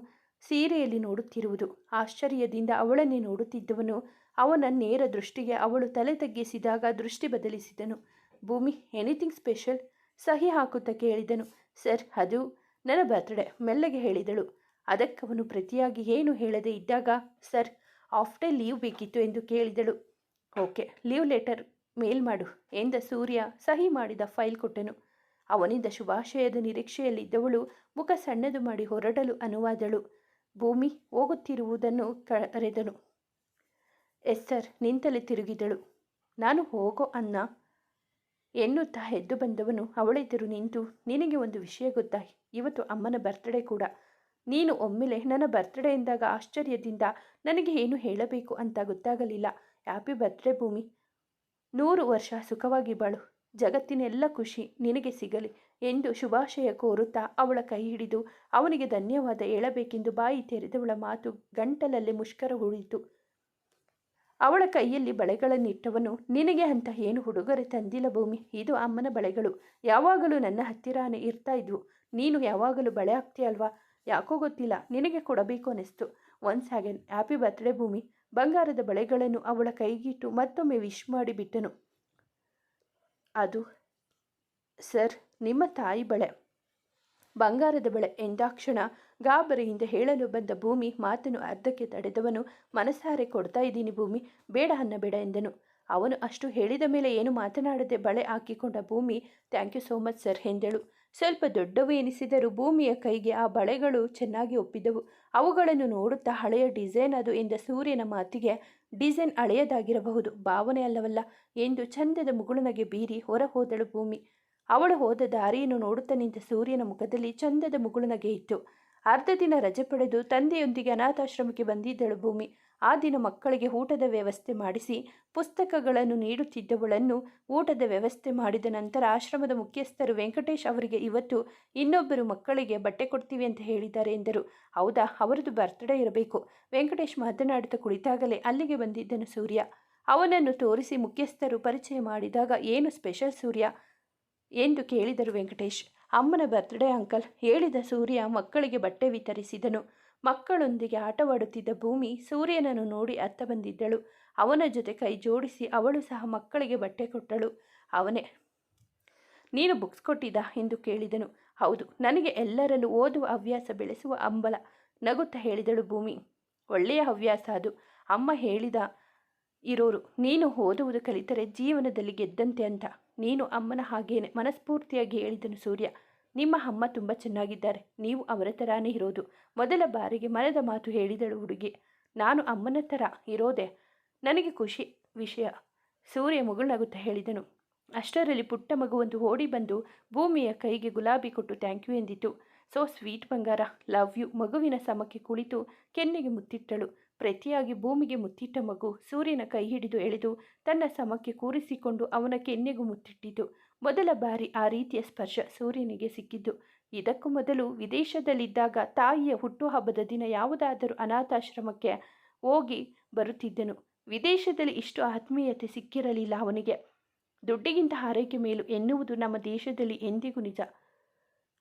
ಸೀರೆಯಲ್ಲಿ ನೋಡುತ್ತಿರುವುದು. ಆಶ್ಚರ್ಯದಿಂದ ಅವಳನ್ನೇ ನೋಡುತ್ತಿದ್ದವನು ಅವನ ನೇರ ದೃಷ್ಟಿಗೆ ಅವಳು ತಲೆ ತಗ್ಗಿಸಿದಾಗ ದೃಷ್ಟಿ ಬದಲಿಸಿದನು. ಭೂಮಿ ಎನಿಥಿಂಗ್ ಸ್ಪೆಷಲ್ ಸಹಿ ಹಾಕುತ್ತಾ ಕೇಳಿದನು. ಸರ್, ಅದು ನನ್ನ ಬರ್ತ್ಡೇ ಮೆಲ್ಲಗೆ ಹೇಳಿದಳು. ಅದಕ್ಕವನು ಪ್ರತಿಯಾಗಿ ಏನು ಹೇಳದೆ ಇದ್ದಾಗ, ಸರ್ ಆಫ್ಟರ್ ಲೀವ್ ಬೇಕಿತ್ತು ಎಂದು ಕೇಳಿದಳು. ಓಕೆ ಲೀವ್ ಲೆಟರ್ ಮೇಲ್ ಮಾಡು ಎಂದ ಸೂರ್ಯ ಸಹಿ ಮಾಡಿದ ಫೈಲ್ ಕೊಟ್ಟನು. ಅವನಿಂದ ಶುಭಾಶಯದ ನಿರೀಕ್ಷೆಯಲ್ಲಿದ್ದವಳು ಮುಖ ಸಣ್ಣದು ಮಾಡಿ ಹೊರಡಲು ಅನುವಾದಳು. ಭೂಮಿ ಹೋಗುತ್ತಿರುವುದನ್ನು ಕರೆದನು. ಎಸ್ ಸರ್, ನಿಂತಲೇ ತಿರುಗಿದಳು. ನಾನು ಹೋಗೋ ಅನ್ನ ಎನ್ನುತ್ತಾ ಎದ್ದು ಬಂದವನು ಅವಳೆದುರು ನಿಂತು, ನಿನಗೆ ಒಂದು ವಿಷಯ ಗೊತ್ತಾ? ಇವತ್ತು ಅಮ್ಮನ ಬರ್ತ್ಡೇ ಕೂಡ. ನೀನು ಒಮ್ಮೆಲೆ ನನ್ನ ಬರ್ತ್ಡೇ ಎಂದಾಗ ಆಶ್ಚರ್ಯದಿಂದ ನನಗೆ ಏನು ಹೇಳಬೇಕು ಅಂತ ಗೊತ್ತಾಗಲಿಲ್ಲ. ಹ್ಯಾಪಿ ಬರ್ತ್ಡೇ ಭೂಮಿ. ನೂರು ವರ್ಷ ಸುಖವಾಗಿ ಬಾಳು. ಜಗತ್ತಿನೆಲ್ಲ ಖುಷಿ ನಿನಗೆ ಸಿಗಲಿ ಎಂದು ಶುಭಾಶಯ ಕೋರುತ್ತಾ ಅವಳ ಕೈ ಹಿಡಿದು, ಅವನಿಗೆ ಧನ್ಯವಾದ ಹೇಳಬೇಕೆಂದು ಬಾಯಿ ತೆರೆದವಳ ಮಾತು ಗಂಟಲಲ್ಲೇ ಮುಷ್ಕರ ಉಳಿಯಿತು. ಅವಳ ಕೈಯಲ್ಲಿ ಬಳೆಗಳನ್ನಿಟ್ಟವನು, ನಿನಗೆ ಅಂತ ಏನು ಹುಡುಗರೆ ತಂದಿಲ್ಲ ಭೂಮಿ? ಇದು ಅಮ್ಮನ ಬಳೆಗಳು. ಯಾವಾಗಲೂ ನನ್ನ ಹತ್ತಿರಾನೇ ಇರ್ತಾ ಇದ್ವು. ನೀನು ಯಾವಾಗಲೂ ಬಳೆ ಹಾಕ್ತೀಯಲ್ವಾ? ಯಾಕೋ ಗೊತ್ತಿಲ್ಲ. ನಿನಗೆ ಕೊಡಬೇಕು ಅನ್ನಿಸ್ತು ಒನ್ಸ್ ಅಗೇನ್ ಹ್ಯಾಪಿ ಬರ್ತ್ಡೇ ಭೂಮಿ. ಬಂಗಾರದ ಬಳೆಗಳನ್ನು ಅವಳ ಕೈಗಿಟ್ಟು ಮತ್ತೊಮ್ಮೆ ವಿಶ್ ಮಾಡಿಬಿಟ್ಟನು ಅದು ಸರ್ ನಿಮ್ಮ ತಾಯಿ ಬಳೆ. ಬಂಗಾರದ ಬಳೆ ಎಂದಾಕ್ಷಣ ಗಾಬರಿಯಿಂದ ಹೇಳಲು ಬಂದ ಭೂಮಿ ಮಾತನ್ನು ಅರ್ಧಕ್ಕೆ ತಡೆದವನು ಮನಸಾರೆ ಕೊಡ್ತಾ ಇದ್ದೀನಿ ಭೂಮಿ, ಬೇಡ ಅನ್ನಬೇಡ ಎಂದನು. ಅವನು ಅಷ್ಟು ಹೇಳಿದ ಮೇಲೆ ಏನು ಮಾತನಾಡದೆ ಬಳೆ ಹಾಕಿಕೊಂಡ Bhoomi thank you so much sir ಎಂದಳು. ಸ್ವಲ್ಪ ದೊಡ್ಡವು ಎನಿಸಿದರೂ ಭೂಮಿಯ ಕೈಗೆ ಆ ಬಳೆಗಳು ಚೆನ್ನಾಗಿ ಒಪ್ಪಿದವು. ಅವುಗಳನ್ನು ನೋಡುತ್ತಾ ಹಳೆಯ ಡಿಸೈನ್ ಅದು ಎಂದ ಸೂರ್ಯನ ಮಾತಿಗೆ, ಡಿಸೈನ್ ಹಳೆಯದಾಗಿರಬಹುದು, ಭಾವನೆ ಅಲ್ಲವಲ್ಲ, ಎಂದು ಚಂದದ ಮುಗುಳನಗೆ ಬೀರಿ ಹೊರ ಹೋದಳು ಭೂಮಿ. ಅವಳು ಹೋದ ದಾರಿಯನ್ನು ನೋಡುತ್ತಾ ನಿಂತ ಸೂರ್ಯನ ಮುಖದಲ್ಲಿ ಚಂದದ ಮುಗುಳನಗೆ ಇತ್ತು. ಅರ್ಧ ದಿನ ರಜೆ ಪಡೆದು ತಂದೆಯೊಂದಿಗೆ ಅನಾಥಾಶ್ರಮಕ್ಕೆ ಬಂದಿದ್ದಳು ಭೂಮಿ. ಆ ದಿನ ಮಕ್ಕಳಿಗೆ ಊಟದ ವ್ಯವಸ್ಥೆ ಮಾಡಿಸಿ ಪುಸ್ತಕಗಳನ್ನು ನೀಡುತ್ತಿದ್ದವಳನ್ನು ಊಟದ ವ್ಯವಸ್ಥೆ ಮಾಡಿದ ನಂತರ ಆಶ್ರಮದ ಮುಖ್ಯಸ್ಥರು ವೆಂಕಟೇಶ್ ಅವರಿಗೆ, ಇವತ್ತು ಇನ್ನೊಬ್ಬರು ಮಕ್ಕಳಿಗೆ ಬಟ್ಟೆ ಕೊಡ್ತೀವಿ ಅಂತ ಹೇಳಿದ್ದಾರೆ ಎಂದರು. ಹೌದಾ ಅವರದು ಬರ್ತ್ಡೇ ಇರಬೇಕು ವೆಂಕಟೇಶ್ ಮಾತನಾಡುತ್ತಾ ಕುಳಿತಾಗಲೇ ಅಲ್ಲಿಗೆ ಬಂದಿದ್ದನು ಸೂರ್ಯ. ಅವನನ್ನು ತೋರಿಸಿ ಮುಖ್ಯಸ್ಥರು ಪರಿಚಯ ಮಾಡಿದಾಗ, ಏನು ಸ್ಪೆಷಲ್ ಸೂರ್ಯ ಎಂದು ಕೇಳಿದರು ವೆಂಕಟೇಶ್. ಅಮ್ಮನ ಬರ್ತ್ಡೇ ಅಂಕಲ್ ಹೇಳಿದ ಸೂರ್ಯ ಮಕ್ಕಳಿಗೆ ಬಟ್ಟೆ ವಿತರಿಸಿದನು. ಮಕ್ಕಳೊಂದಿಗೆ ಆಟವಾಡುತ್ತಿದ್ದ ಭೂಮಿ ಸೂರ್ಯನನ್ನು ನೋಡಿ ಅತ್ತ ಬಂದಿದ್ದಳು. ಅವನ ಜೊತೆ ಕೈ ಜೋಡಿಸಿ ಅವಳು ಸಹ ಮಕ್ಕಳಿಗೆ ಬಟ್ಟೆ ಕೊಟ್ಟಳು. ಅವನೇ, ನೀನು ಬುಕ್ಸ್ ಕೊಟ್ಟಿದ್ದ? ಎಂದು ಕೇಳಿದನು. ಹೌದು, ನನಗೆ ಎಲ್ಲರಲ್ಲೂ ಓದುವ ಹವ್ಯಾಸ ಬೆಳೆಸುವ ಅಂಬಲ ನಗುತ್ತಾ ಹೇಳಿದಳು ಭೂಮಿ. ಒಳ್ಳೆಯ ಹವ್ಯಾಸ ಅದು. ಅಮ್ಮ ಹೇಳಿದ ಇರೋರು, ನೀನು ಓದುವುದು ಕಲಿತರೆ ಜೀವನದಲ್ಲಿ ಗೆದ್ದಂತೆ ಅಂತ. ನೀನು ಅಮ್ಮನ ಹಾಗೇನೆ ಮನಸ್ಫೂರ್ತಿಯಾಗಿ ಹೇಳಿದನು ಸೂರ್ಯ. ನಿಮ್ಮ ಅಮ್ಮ ತುಂಬ ಚೆನ್ನಾಗಿದ್ದಾರೆ. ನೀವು ಅವರ ಥರಾನೇ ಇರೋದು. ಮೊದಲ ಬಾರಿಗೆ ಮನದ ಮಾತು ಹೇಳಿದಳು ಹುಡುಗಿ. ನಾನು ಅಮ್ಮನ ಥರ ಇರೋದೆ. ನನಗೆ ಖುಷಿ ವಿಷಯ. ಸೂರ್ಯ ಮುಗುಳ್ನಗುತ್ತಾ ಹೇಳಿದನು. ಅಷ್ಟರಲ್ಲಿ ಪುಟ್ಟ ಮಗುವೊಂದು ಓಡಿ ಬಂದು ಭೂಮಿಯ ಕೈಗೆ ಗುಲಾಬಿ ಕೊಟ್ಟು ಥ್ಯಾಂಕ್ ಯು ಎಂದಿತು. ಸೋ ಸ್ವೀಟ್ ಬಂಗಾರ ಲವ್ ಯು ಮಗುವಿನ ಸಮಕ್ಕೆ ಕುಳಿತು ಕೆನ್ನೆಗೆ ಮುತ್ತಿಟ್ಟಳು. ಪ್ರತಿಯಾಗಿ ಭೂಮಿಗೆ ಮುತ್ತಿಟ್ಟ ಮಗು ಸೂರ್ಯನ ಕೈ ಹಿಡಿದು ಎಳೆದು ತನ್ನ ಸಮಕ್ಕೆ ಕೂರಿಸಿಕೊಂಡು ಅವನ ಕೆನ್ನೆಗೂ ಮುತ್ತಿಟ್ಟಿತು. ಮೊದಲ ಬಾರಿ ಆ ರೀತಿಯ ಸ್ಪರ್ಶ ಸೂರ್ಯನಿಗೆ ಸಿಕ್ಕಿದ್ದು. ಇದಕ್ಕೂ ಮೊದಲು ವಿದೇಶದಲ್ಲಿದ್ದಾಗ ತಾಯಿಯ ಹುಟ್ಟುಹಬ್ಬದ ದಿನ ಯಾವುದಾದರೂ ಅನಾಥಾಶ್ರಮಕ್ಕೆ ಹೋಗಿ ಬರುತ್ತಿದ್ದನು. ವಿದೇಶದಲ್ಲಿ ಇಷ್ಟು ಆತ್ಮೀಯತೆ ಸಿಕ್ಕಿರಲಿಲ್ಲ ಅವನಿಗೆ. ದುಡ್ಡಿಗಿಂತ ಆರೈಕೆ ಮೇಲು ಎನ್ನುವುದು ನಮ್ಮ ದೇಶದಲ್ಲಿ ಎಂದಿಗೂ ನಿಜ.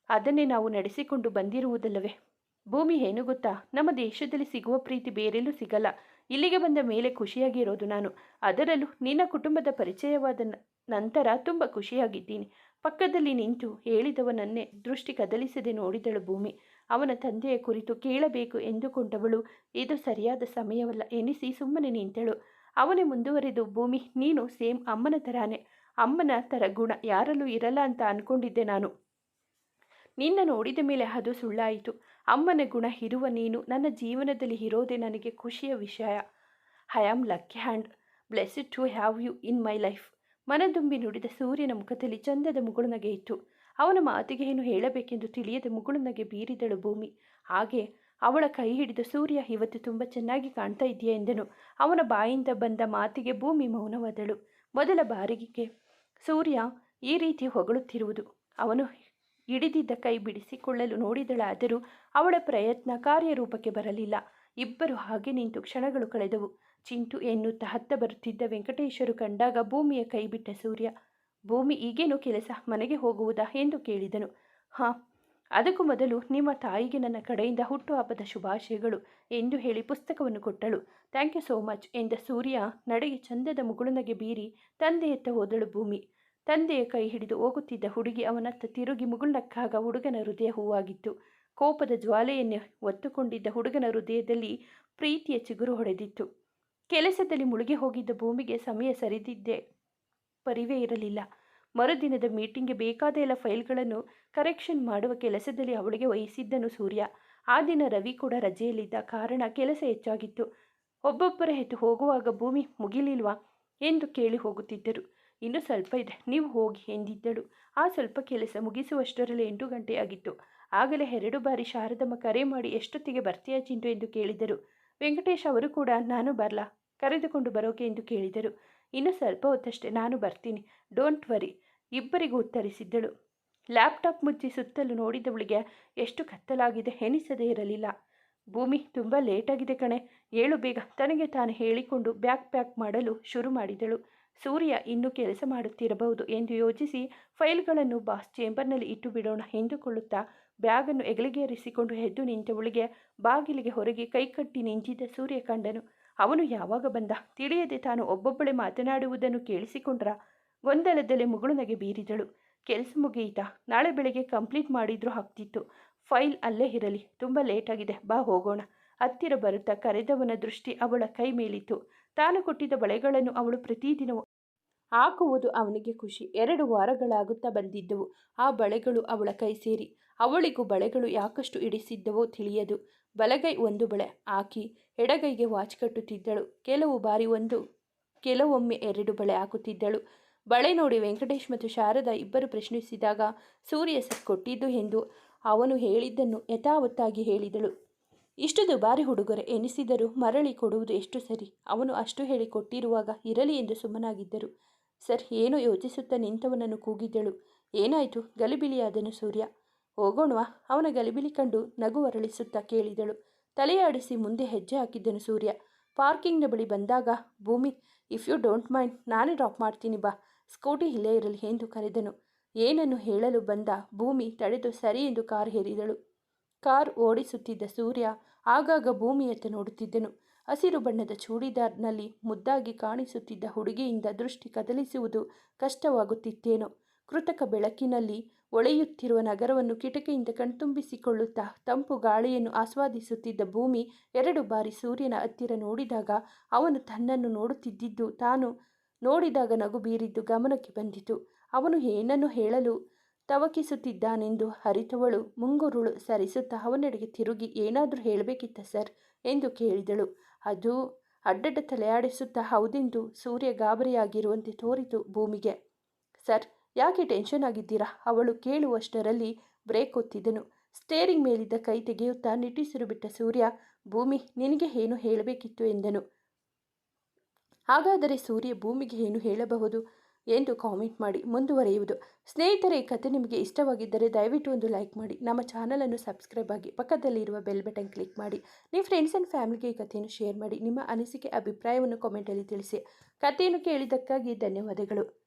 ಅದನ್ನೇ ನಾವು ನಡೆಸಿಕೊಂಡು ಬಂದಿರುವುದಲ್ಲವೇ? ಭೂಮಿ ಏನು ಗೊತ್ತಾ? ನಮ್ಮ ದೇಶದಲ್ಲಿ ಸಿಗುವ ಪ್ರೀತಿ ಬೇರೆಲ್ಲೂ ಸಿಗಲ್ಲ. ಇಲ್ಲಿಗೆ ಬಂದ ಮೇಲೆ ಖುಷಿಯಾಗಿ ಇರೋದು ನಾನು. ಅದರಲ್ಲೂ ನಿನ್ನ ಕುಟುಂಬದ ಪರಿಚಯವಾದ ನಂತರ ತುಂಬ ಖುಷಿಯಾಗಿದ್ದೀನಿ. ಪಕ್ಕದಲ್ಲಿ ನಿಂತು ಹೇಳಿದವನನ್ನೇ ದೃಷ್ಟಿ ಕದಲಿಸದೆ ನೋಡಿದಳು ಭೂಮಿ. ಅವನ ತಂದೆಯ ಕುರಿತು ಕೇಳಬೇಕು ಎಂದುಕೊಂಡವಳು. ಇದು ಸರಿಯಾದ ಸಮಯವಲ್ಲ ಎನಿಸಿ ಸುಮ್ಮನೆ ನಿಂತಳು. ಅವನೇ ಮುಂದುವರೆದು, ಭೂಮಿ, ನೀನು ಸೇಮ್ ಅಮ್ಮನ ಥರಾನೇ ಅಮ್ಮನ ಥರ ಗುಣ ಯಾರಲ್ಲೂ ಇರಲ್ಲ ಅಂತ ಅಂದ್ಕೊಂಡಿದ್ದೆ ನಾನು. ನಿನ್ನ ನೋಡಿದ ಮೇಲೆ ಅದು ಸುಳ್ಳಾಯಿತು. ಅಮ್ಮನ ಗುಣ ಇರುವ ನೀನು. ನನ್ನ ಜೀವನದಲ್ಲಿ ಇರೋದೇ ನನಗೆ ಖುಷಿಯ ವಿಷಯ. I am lucky and blessed to have you in my life ಮನದುಂಬಿ ನುಡಿದ ಸೂರ್ಯನ ಮುಖದಲ್ಲಿ ಚಂದದ ಮುಗುಳನಗೆ ಇತ್ತು. ಅವನ ಮಾತಿಗೆ ಏನು ಹೇಳಬೇಕೆಂದು ತಿಳಿಯದೆ ಮುಗುಳುನಗೆ ಬೀರಿದಳು ಭೂಮಿ. ಹಾಗೆ ಅವಳ ಕೈ ಹಿಡಿದ ಸೂರ್ಯ ಇವತ್ತು ತುಂಬ ಚೆನ್ನಾಗಿ ಕಾಣ್ತಾ ಇದೆಯಾ ಎಂದನು. ಅವನ ಬಾಯಿಂದ ಬಂದ ಮಾತಿಗೆ ಭೂಮಿ ಮೌನವಾದಳು. ಮೊದಲ ಬಾರಿಗೆ ಸೂರ್ಯ ಈ ರೀತಿ ಹೊಗಳುತ್ತಿರುವುದು. ಅವನು ಹಿಡಿದಿದ್ದ ಕೈ ಬಿಡಿಸಿಕೊಳ್ಳಲು ನೋಡಿದಳಾದರೂ ಅವಳ ಪ್ರಯತ್ನ ಕಾರ್ಯರೂಪಕ್ಕೆ ಬರಲಿಲ್ಲ. ಇಬ್ಬರು ಹಾಗೆ ನಿಂತು ಕ್ಷಣಗಳು ಕಳೆದವು. ಚಿಂಟು ಎನ್ನುತ್ತ ಹತ್ತ ಬರುತ್ತಿದ್ದ ವೆಂಕಟೇಶರು ಕಂಡಾಗ ಭೂಮಿಯ ಕೈ ಬಿಟ್ಟ ಸೂರ್ಯ. ಭೂಮಿ ಈಗೇನು ಕೆಲಸ ಮನೆಗೆ ಹೋಗುವುದಾ ಎಂದು ಕೇಳಿದನು. ಹಾಂ, ಅದಕ್ಕೂ ಮೊದಲು ನಿಮ್ಮ ತಾಯಿಗೆ ನನ್ನ ಕಡೆಯಿಂದ ಹುಟ್ಟುಹಬ್ಬದ ಶುಭಾಶಯಗಳು ಎಂದು ಹೇಳಿ ಪುಸ್ತಕವನ್ನು ಕೊಟ್ಟಳು. ಥ್ಯಾಂಕ್ ಯು ಸೋ ಮಚ್ ಎಂದ ಸೂರ್ಯ ನಡೆಗೆ ಚಂದದ ಮುಗುಳುನಗೆ ಬೀರಿ ತಂದೆಯತ್ತ ಹೋದಳು ಭೂಮಿ. ತಂದೆಯ ಕೈ ಹಿಡಿದು ಹೋಗುತ್ತಿದ್ದ ಹುಡುಗಿ ಅವನತ್ತ ತಿರುಗಿ ಮುಗುಳ್ನಕ್ಕಾಗ ಹುಡುಗನ ಹೃದಯ ಹೂವಾಗಿತ್ತು. ಕೋಪದ ಜ್ವಾಲೆಯನ್ನು ಒತ್ತುಕೊಂಡಿದ್ದ ಹುಡುಗನ ಹೃದಯದಲ್ಲಿ ಪ್ರೀತಿಯ ಚಿಗುರು ಹೊಡೆದಿತ್ತು. ಕೆಲಸದಲ್ಲಿ ಮುಳುಗಿ ಹೋಗಿದ್ದ ಭೂಮಿಗೆ ಸಮಯ ಸರಿದಿದ್ದೆ ಪರಿವೇ ಇರಲಿಲ್ಲ. ಮರುದಿನದ ಮೀಟಿಂಗ್ಗೆ ಬೇಕಾದ ಎಲ್ಲ ಫೈಲ್ಗಳನ್ನು ಕರೆಕ್ಷನ್ ಮಾಡುವ ಕೆಲಸದಲ್ಲಿ ಅವಳಿಗೆ ವಹಿಸಿದ್ದನು ಸೂರ್ಯ. ಆ ದಿನ ರವಿ ಕೂಡ ರಜೆಯಲ್ಲಿದ್ದ ಕಾರಣ ಕೆಲಸ ಹೆಚ್ಚಾಗಿತ್ತು. ಒಬ್ಬೊಬ್ಬರ ಹೆತ್ತು ಹೋಗುವಾಗ ಭೂಮಿ ಮುಗಿಲಿಲ್ವಾ ಎಂದು ಕೇಳಿ ಹೋಗುತ್ತಿದ್ದರು. ಇನ್ನು ಸ್ವಲ್ಪ ಇದೆ. ನೀವು ಹೋಗಿ ಎಂದಿದ್ದಳು ಆ ಸ್ವಲ್ಪ ಕೆಲಸ ಮುಗಿಸುವಷ್ಟರಲ್ಲಿ ಎಂಟು ಗಂಟೆಯಾಗಿತ್ತು ಆಗಲೇ ಎರಡು ಬಾರಿ ಶಾರದಮ್ಮ ಕರೆ ಮಾಡಿ ಎಷ್ಟೊತ್ತಿಗೆ ಬರ್ತೀಯಾ ಚಿಂಟು ಎಂದು ಕೇಳಿದರು. ವೆಂಕಟೇಶ್ ಅವರು ಕೂಡ, ನಾನು ಬರಲಾ? ಕರೆದುಕೊಂಡು ಬರೋಕೆ? ಎಂದು ಕೇಳಿದರು. ಇನ್ನು ಸ್ವಲ್ಪ ಹೊತ್ತಷ್ಟೇ, ನಾನು ಬರ್ತೀನಿ. ಡೋಂಟ್ ವರಿ, ಇಬ್ಬರಿಗೂ ಉತ್ತರಿಸಿದ್ದಳು. ಲ್ಯಾಪ್ಟಾಪ್ ಮುಚ್ಚಿ ಸುತ್ತಲೂ ನೋಡಿದವಳಿಗೆ ಎಷ್ಟು ಕತ್ತಲಾಗಿದೆ ಎನಿಸದೇ ಇರಲಿಲ್ಲ. ಭೂಮಿ, ತುಂಬ ಲೇಟಾಗಿದೆ ಕಣೆ. ಏಳು ಬೇಗ. ತನಗೆ ತಾನು ಹೇಳಿಕೊಂಡು ಬ್ಯಾಕ್ ಪ್ಯಾಕ್ ಮಾಡಲು ಶುರು ಮಾಡಿದಳು. ಸೂರ್ಯ ಇನ್ನೂ ಕೆಲಸ ಮಾಡುತ್ತಿರಬಹುದು ಎಂದು ಯೋಚಿಸಿ ಫೈಲ್ಗಳನ್ನು ಬಾಸ್ ಚೇಂಬರ್ನಲ್ಲಿ ಇಟ್ಟು ಬಿಡೋಣ ಎಂದುಕೊಳ್ಳುತ್ತಾ ಬ್ಯಾಗನ್ನು ಎಗಲಿಗೇರಿಸಿಕೊಂಡು ಎದ್ದು ನಿಂತವಳಿಗೆ ಬಾಗಿಲಿಗೆ ಹೊರಗೆ ಕೈಕಟ್ಟಿ ನಿಂತಿದ್ದ ಸೂರ್ಯ ಕಂಡನು, ಅವನು ಯಾವಾಗ ಬಂದ? ತಿಳಿಯದೆ ತಾನು ಒಬ್ಬೊಬ್ಬಳೆ ಮಾತನಾಡುವುದನ್ನು ಕೇಳಿಸಿಕೊಂಡ್ರ? ಗೊಂದಲದಲ್ಲೇ ಮುಗುಳುನಗೆ ಬೀರಿದಳು. ಕೆಲಸ ಮುಗಿಯಿತಾ? ನಾಳೆ ಬೆಳಗ್ಗೆ ಕಂಪ್ಲೀಟ್ ಮಾಡಿದ್ರೂ ಆಗ್ತಿತ್ತು. ಫೈಲ್ ಅಲ್ಲೇ ಇರಲಿ. ತುಂಬ ಲೇಟಾಗಿದೆ. ಬಾ ಹೋಗೋಣ. ಹತ್ತಿರ ಬರುತ್ತಾ ಕರೆದವನ ದೃಷ್ಟಿ ಅವಳ ಕೈ ಮೇಲಿತ್ತು. ತಾನು ಕೊಟ್ಟಿದ್ದ ಬಳೆಗಳನ್ನು ಅವಳು ಪ್ರತಿದಿನ ಹಾಕುವುದು ಅವನಿಗೆ ಖುಷಿ. ಎರಡು ವಾರಗಳಾಗುತ್ತಾ ಬಂದಿದ್ದವು. ಆ ಬಳೆಗಳು ಅವಳ ಕೈ ಸೇರಿ. ಅವಳಿಗೂ ಬಳೆಗಳು ಯಾಕಷ್ಟು ಇಡಿಸಿದ್ದವೋ ತಿಳಿಯದು. ಬಲಗೈ ಒಂದು ಬಳೆ. ಹಾಕಿ ಎಡಗೈಗೆ ವಾಚ್ ಕಟ್ಟುತ್ತಿದ್ದಳು. ಕೆಲವು ಬಾರಿ ಒಂದು, ಕೆಲವೊಮ್ಮೆ ಎರಡು ಬಳೆ ಹಾಕುತ್ತಿದ್ದಳು. ಬಳೆ ನೋಡಿ ವೆಂಕಟೇಶ್ ಮತ್ತು ಶಾರದಾ ಇಬ್ಬರು ಪ್ರಶ್ನಿಸಿದಾಗ ಸೂರ್ಯ ಸರ್ ಕೊಟ್ಟಿದ್ದು ಎಂದು ಅವನು ಹೇಳಿದ್ದನ್ನು ಯಥಾವತ್ತಾಗಿ ಹೇಳಿದಳು. ಇಷ್ಟು ದುಬಾರಿ ಹುಡುಗರೆ ಎನಿಸಿದರೂ ಮರಳಿ ಕೊಡುವುದು ಎಷ್ಟು ಸರಿ? ಅವನು ಅಷ್ಟು ಹೇಳಿ ಕೊಟ್ಟಿರುವಾಗ ಇರಲಿ ಎಂದು ಸುಮ್ಮನಾಗಿದ್ದರು. ಸರ್, ಏನು ಯೋಚಿಸುತ್ತಾ ನಿಂತವನನ್ನು ಕೂಗಿದ್ದಳು ಏನಾಯಿತು? ಗಲಿಬಿಲಿಯಾದನು ಸೂರ್ಯ. ಹೋಗೋಣವಾ? ಅವನ ಗಲಿಬಿಲಿ ಕಂಡು ನಗು ಅರಳಿಸುತ್ತಾ ಕೇಳಿದಳು. ತಲೆಯಾಡಿಸಿ ಮುಂದೆ ಹೆಜ್ಜೆ ಹಾಕಿದ್ದನು ಸೂರ್ಯ. ಪಾರ್ಕಿಂಗ್ನ ಬಳಿ ಬಂದಾಗ, Bhoomi, if you don't mind, ನಾನೇ ಡ್ರಾಪ್ ಮಾಡ್ತೀನಿ ಬಾ. ಸ್ಕೂಟಿ ಇಲ್ಲೇ ಇರಲಿ ಎಂದು ಕರೆದನು. ಏನನ್ನು ಹೇಳಲು ಬಂದ ಭೂಮಿ ತಡೆದು ಸರಿ ಎಂದು ಕಾರ್ ಹೇರಿದಳು. ಕಾರ್ ಓಡಿಸುತ್ತಿದ್ದ ಸೂರ್ಯ ಆಗಾಗ ಭೂಮಿಯತ್ತ ನೋಡುತ್ತಿದ್ದನು. ಹಸಿರು ಬಣ್ಣದ ಚೂಡಿದಾರ್ನಲ್ಲಿ ಮುದ್ದಾಗಿ ಕಾಣಿಸುತ್ತಿದ್ದ ಹುಡುಗಿಯಿಂದ ದೃಷ್ಟಿ ಕದಲಿಸುವುದು ಕಷ್ಟವಾಗುತ್ತಿತ್ತೇನೋ. ಕೃತಕ ಬೆಳಕಿನಲ್ಲಿ ಒಳೆಯುತ್ತಿರುವ ನಗರವನ್ನು ಕಿಟಕಿಯಿಂದ ಕಣ್ತುಂಬಿಸಿಕೊಳ್ಳುತ್ತಾ ತಂಪು ಗಾಳಿಯನ್ನು ಆಸ್ವಾದಿಸುತ್ತಿದ್ದ ಭೂಮಿ ಎರಡು ಬಾರಿ ಸೂರ್ಯನ ಹತ್ತಿರ ನೋಡಿದಾಗ ಅವನು ತನ್ನನ್ನು ನೋಡುತ್ತಿದ್ದಿದ್ದು ತಾನು ನೋಡಿದಾಗ ನಗು ಬೀರಿದ್ದು ಗಮನಕ್ಕೆ ಬಂದಿತು. ಅವನು ಏನನ್ನು ಹೇಳಲು ತವಕಿಸುತ್ತಿದ್ದಾನೆಂದು ಹರಿತವಳು ಮುಂಗುರುಳು ಸರಿಸುತ್ತಾ ಅವನೆಡೆಗೆ ತಿರುಗಿ, ಏನಾದರೂ ಹೇಳಬೇಕಿತ್ತ ಸರ್? ಎಂದು ಕೇಳಿದಳು. ಅದು ಅಡ್ಡಡ್ಡ ತಲೆಯಾಡಿಸುತ್ತಾ ಹೌದೆಂದು ಸೂರ್ಯ ಗಾಬರಿಯಾಗಿರುವಂತೆ ತೋರಿತು ಭೂಮಿಗೆ. ಸರ್, ಯಾಕೆ ಟೆನ್ಷನ್ ಆಗಿದ್ದೀರಾ? ಅವಳು ಕೇಳುವಷ್ಟರಲ್ಲಿ ಬ್ರೇಕ್ ಒತ್ತಿದನು ಸ್ಟೇರಿಂಗ್ ಮೇಲಿದ್ದ ಕೈ ತೆಗೆಯುತ್ತಾ ನಿಟ್ಟಿಸಿರು ಬಿಟ್ಟ ಸೂರ್ಯ, ಭೂಮಿ ನಿನಗೆ ಏನು ಹೇಳಬೇಕಿತ್ತು ಎಂದನು. ಹಾಗಾದರೆ ಸೂರ್ಯ ಭೂಮಿಗೆ ಏನು ಹೇಳಬಹುದು? ಎಂದು ಕಾಮೆಂಟ್ ಮಾಡಿ ಮುಂದುವರೆಯುವುದು. ಸ್ನೇಹಿತರೆ, ಈ ಕಥೆ ನಿಮಗೆ ಇಷ್ಟವಾಗಿದ್ದರೆ ದಯವಿಟ್ಟು ಒಂದು ಲೈಕ್ ಮಾಡಿ. ನಮ್ಮ ಚಾನಲನ್ನು ಸಬ್ಸ್ಕ್ರೈಬ್ ಆಗಿ ಪಕ್ಕದಲ್ಲಿರುವ ಬೆಲ್ ಬಟನ್ ಕ್ಲಿಕ್ ಮಾಡಿ. ನಿಮ್ಮ ಫ್ರೆಂಡ್ಸ್ ಆ್ಯಂಡ್ ಫ್ಯಾಮಿಲಿಗೆ ಈ ಕಥೆಯನ್ನು ಶೇರ್ ಮಾಡಿ. ನಿಮ್ಮ ಅನಿಸಿಕೆ, ಅಭಿಪ್ರಾಯವನ್ನು ಕಾಮೆಂಟಲ್ಲಿ ತಿಳಿಸಿ. ಕಥೆಯನ್ನು ಕೇಳಿದ್ದಕ್ಕಾಗಿ ಧನ್ಯವಾದಗಳು.